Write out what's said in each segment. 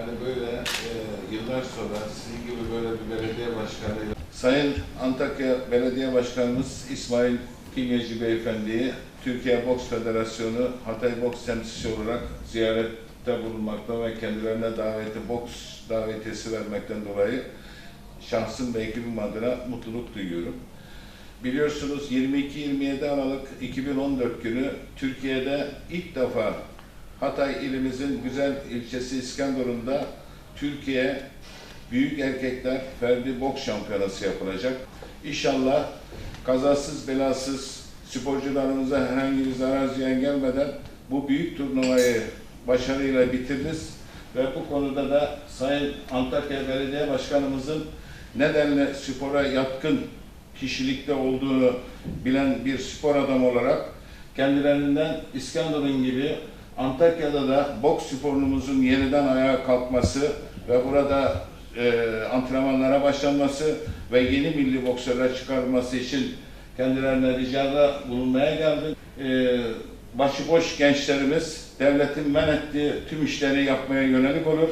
Yani böyle e, yıllar sonra sizin gibi böyle bir belediye başkanı Sayın Antakya Belediye Başkanımız İsmail Kinyeci Beyefendi'yi Türkiye Boks Federasyonu Hatay Boks temsilcisi olarak ziyarette bulunmaktan ve kendilerine daveti boks davetiyesi vermekten dolayı şahsım ve ekibim adına mutluluk duyuyorum. Biliyorsunuz 22-27 Aralık 2014 günü Türkiye'de ilk defa Hatay ilimizin güzel ilçesi İskenderun'da Türkiye Büyük Erkekler Ferdi Boks Şampiyonası yapılacak. İnşallah kazasız belasız sporcularımıza herhangi bir zarar ziyan gelmeden bu büyük turnuvayı başarıyla bitiririz ve bu konuda da Sayın Antakya Belediye Başkanımızın nedenle spora yatkın kişilikte olduğunu bilen bir spor adamı olarak kendilerinden İskenderun gibi Antakya'da da boks sporumuzun yeniden ayağa kalkması ve burada e, antrenmanlara başlanması ve yeni milli boksörler çıkarılması için kendilerine ricada bulunmaya geldim. E, başıboş gençlerimiz devletin men ettiği tüm işleri yapmaya yönelik olur.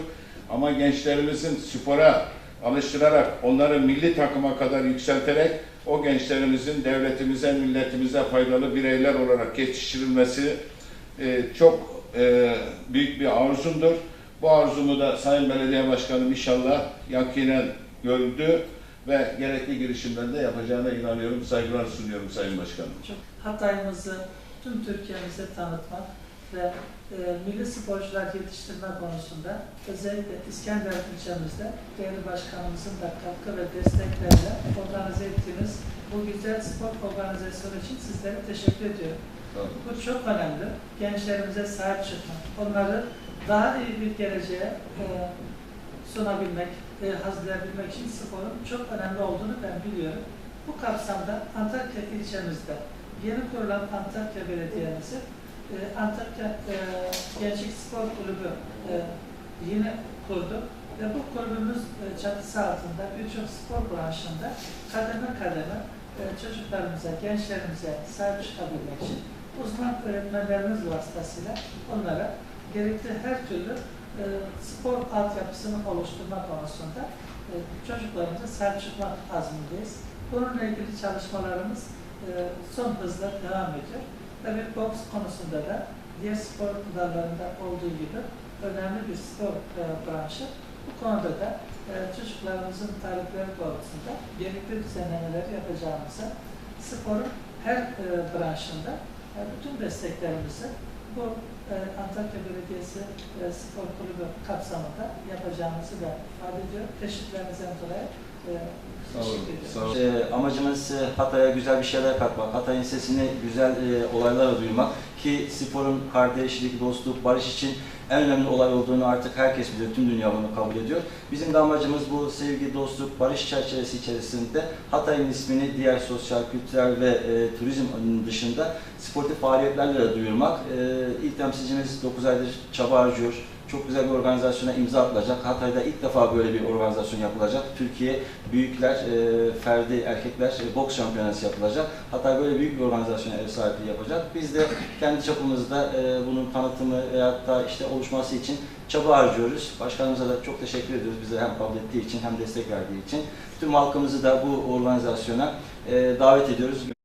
Ama gençlerimizin spora alıştırarak onları milli takıma kadar yükselterek o gençlerimizin devletimize, milletimize faydalı bireyler olarak yetiştirilmesi e, çok e, büyük bir arzumdur. Bu arzumu da Sayın Belediye Başkanım inşallah yakinen gördü ve gerekli girişimlerde yapacağına inanıyorum. Saygılar sunuyorum Sayın Başkanım. Hatay'ımızı tüm Türkiye'mize tanıtmak ve e, milli sporcular yetiştirme konusunda özellikle İskender ilçemizde değerli başkanımızın da katkı ve destekleriyle organize ettiğimiz bu güzel spor organizasyonu için sizlere teşekkür ediyorum. Bu çok önemli. Gençlerimize sahip çıkmak, onları daha iyi bir geleceğe e, sunabilmek, e, hazırlayabilmek için sporun çok önemli olduğunu ben biliyorum. Bu kapsamda Antakya ilçemizde yeni kurulan Antakya Belediye'mizi e, Antakya e, Gençlik Spor Kulübü e, yeni kurdu ve bu kulübümüz e, çatısı altında birçok spor branşında kademe kademe çocuklarımıza, gençlerimize sahip çıkabilmek için uzman öğretmenlerimiz vasıtasıyla onlara gerekli her türlü e, spor altyapısını oluşturma konusunda e, çocuklarımıza sahip çıkmak azmindeyiz. Bununla ilgili çalışmalarımız e, son hızla devam ediyor. Tabii boks konusunda da diğer spor dallarında olduğu gibi önemli bir spor e, branşı. Bu konuda da e, çocuklarımızın talepleri doğrultusunda gerekli düzenlemeler yapacağımıza sporun her e, branşında e, bütün desteklerimizi bu e, Antakya Belediyesi e, Spor Kulübü kapsamında yapacağımızı da ifade ediyor. Teşekkürlerinizden dolayı e, Sağ olun, ediyorum. sağ olun. Ee, amacımız e, Hatay'a güzel bir şeyler katmak, Hatay'ın sesini güzel e, olaylarla duyurmak ki sporun kardeşlik, dostluk, barış için en önemli olay olduğunu artık herkes biliyor, tüm dünya bunu kabul ediyor. Bizim de amacımız bu sevgi, dostluk, barış çerçevesi içerisinde Hatay'ın ismini diğer sosyal, kültürel ve e, turizm dışında sportif faaliyetlerle de duyurmak. E, ilk temsilcimiz 9 aydır çaba harcıyor. Çok güzel bir organizasyona imza atılacak. Hatay'da ilk defa böyle bir organizasyon yapılacak. Türkiye Büyükler, e, Ferdi Erkekler e, Boks Şampiyonası yapılacak. Hatay böyle büyük bir organizasyona ev sahipliği yapacak. Biz de kendi çapımızda e, bunun tanıtımı veyahut da işte oluşması için çaba harcıyoruz. Başkanımıza da çok teşekkür ediyoruz bize hem kabul ettiği için hem destek verdiği için. Tüm halkımızı da bu organizasyona e, davet ediyoruz.